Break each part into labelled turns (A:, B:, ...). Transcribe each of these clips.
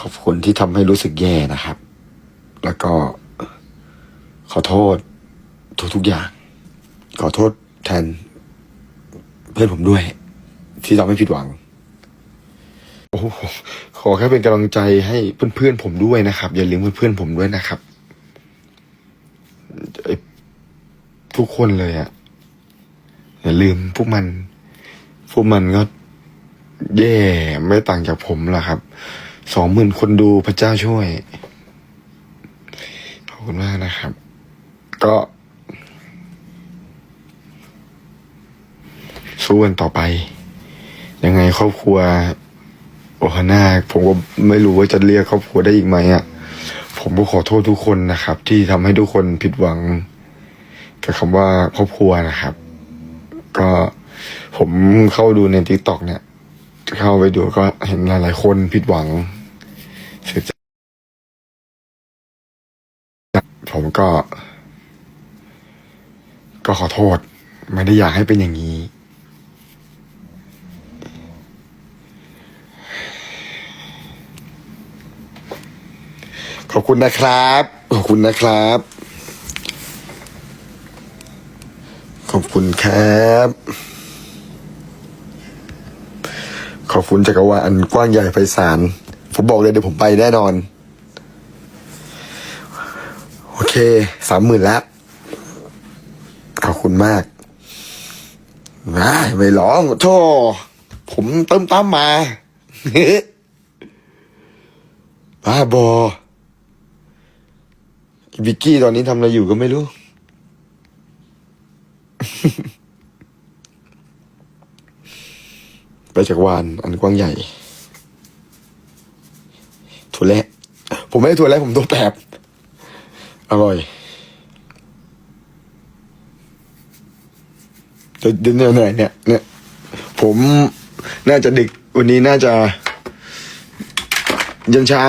A: ขอบคุณที่ทำให้รู้สึกแย่นะครับ แล้วก็ขอโทษทุกๆอย่าง ขอโทษแทน เพื่อนผมด้วย ที่ทำให้ผิดหวัง โอ้โหขอแค่เป็นกำลังใจให้เพื่อนๆผมด้วยนะครับ อย่าลืมเพื่อนๆผมด้วยนะครับทุกคนเลยอะอย่าลืมพวกมัน พวกมันก็แย่ไม่ต่างจากผมหรอกครับ สองหมื่นคนดูพระเจ้าช่วย ขอบคุณมากนะครับ ก็สู้กันต่อไป ยังไงครอบครัว โอฮาน่าผมก็ไม่รู้ว่าจะเรียกครอบครัวได้อีกไหมอะ ผมก็ขอโทษทุกคนนะครับ ที่ทำให้ทุกคนผิดหวัง กับคำว่าครอบครัวนะครับ ก็ผมเข้าดูในทิกตอกเนี่ย เข้าไปดูก็เห็นหลาย ๆ คนผิดหวัง ผมก็ ก็ขอโทษ ไม่ได้อยากให้เป็นอย่างนี้ ขอบคุณนะครับ ขอบคุณนะครับ ขอบคุณครับ ขอบคุณจักรวาลอันกว้างใหญ่ไพศาลผมบอกเลยเดี๋ยวผมไปแน่นอน โอเค สามหมื่นแล้วขอบคุณมากไม่ไม่ร้องโธ่ผมเติมตั้มมาบ้าบอวิกกี้ตอนนี้ทำอะไรอยู่ก็ไม่รู้ ไปจากวานอันกว้างใหญ่ถั่วแระผมไม่ได้ถั่วแระผมตัวแปบ อร่อยเดี๋ยวเนี่ยเนี่ยเนี่ยเนี่ยผมน่าจะดึกวันนี้น่าจะยันเช้า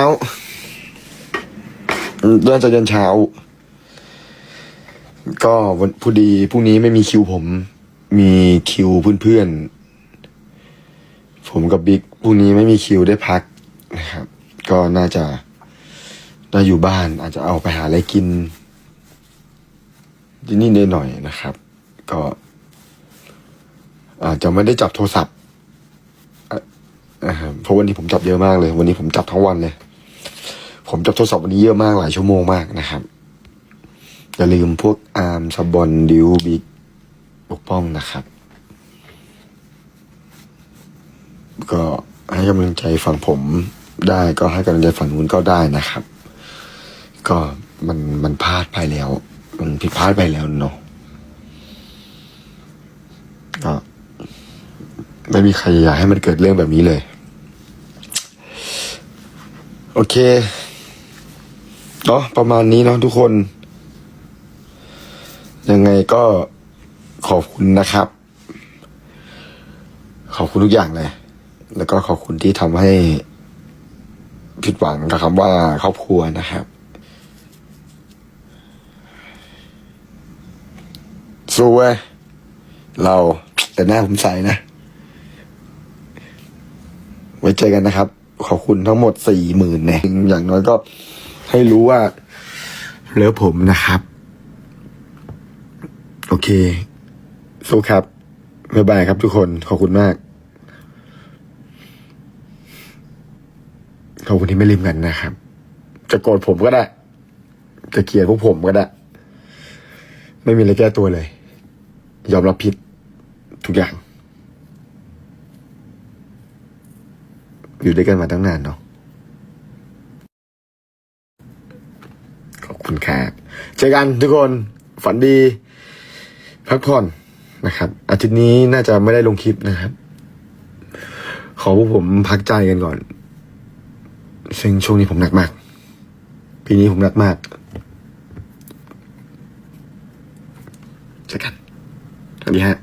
A: น่าจะยันเช้า ก็วันพอดีพรุ่งนี้ไม่มีคิวผม มีคิวเพื่อนๆ ผมกับบิ๊กพรุ่งนี้ไม่มีคิวได้พักนะครับ ก็น่าจะ น่าอยู่บ้านอาจจะเอาไปหาอะไรกินที่นี่ได้หน่อยๆนะครับ ก็อาจจะไม่ได้จับโทรศัพท์เพราะวันนี้ผมจับเยอะมากเลย วันนี้ผมจับทั้งวันเลย ผมจับโทรศัพท์วันนี้เยอะมากหลายชั่วโมงมากนะครับอย่าลืมพวกอาร์มซับอลดิวบิ๊กปกป้องนะครับ ก็ให้กำลังใจฝั่งผมได้ก็ให้กำลังใจฝั่งนู้นก็ได้นะครับ ก็มันมันพลาดไปแล้ว มันผิดพลาดไปแล้วเนาะก็ไม่มีใครอยากให้มันเกิดเรื่องแบบนี้เลย โอเคเนาะประมาณนี้เนาะทุกคน ยังไงก็ขอบคุณนะครับ ขอบคุณทุกอย่างเลย แล้วก็ขอบคุณที่ทำให้ผิดหวังกับคำว่าครอบครัวนะครับ สู้เว้ย เราแต่หน้าผมใสนะ ไว้เจอกันนะครับ ขอบคุณทั้งหมดสี่หมื่นเนี่ยอย่างน้อยก็ให้รู้ว่าเลิฟผมนะครับ โอเค สู้ครับ บ๊ายบายครับทุกคน ขอบคุณมาก ขอบคุณที่ไม่ลืมกันนะครับ จะโกรธผมก็ได้ จะเกลียดพวกผมก็ได้ ไม่มีอะไรแก้ตัวเลย ยอมรับผิดทุกอย่าง อยู่ด้วยกันมาตั้งนานเนาะขอบคุณครับเจอกันทุกคนฝันดี พักผ่อนนะครับ อาทิตย์นี้น่าจะไม่ได้ลงคลิปนะครับ ขอพวกผมพักใจกันก่อนซึ่งช่วงนี้ผมหนักมาก ปีนี้ผมหนักมาก เจ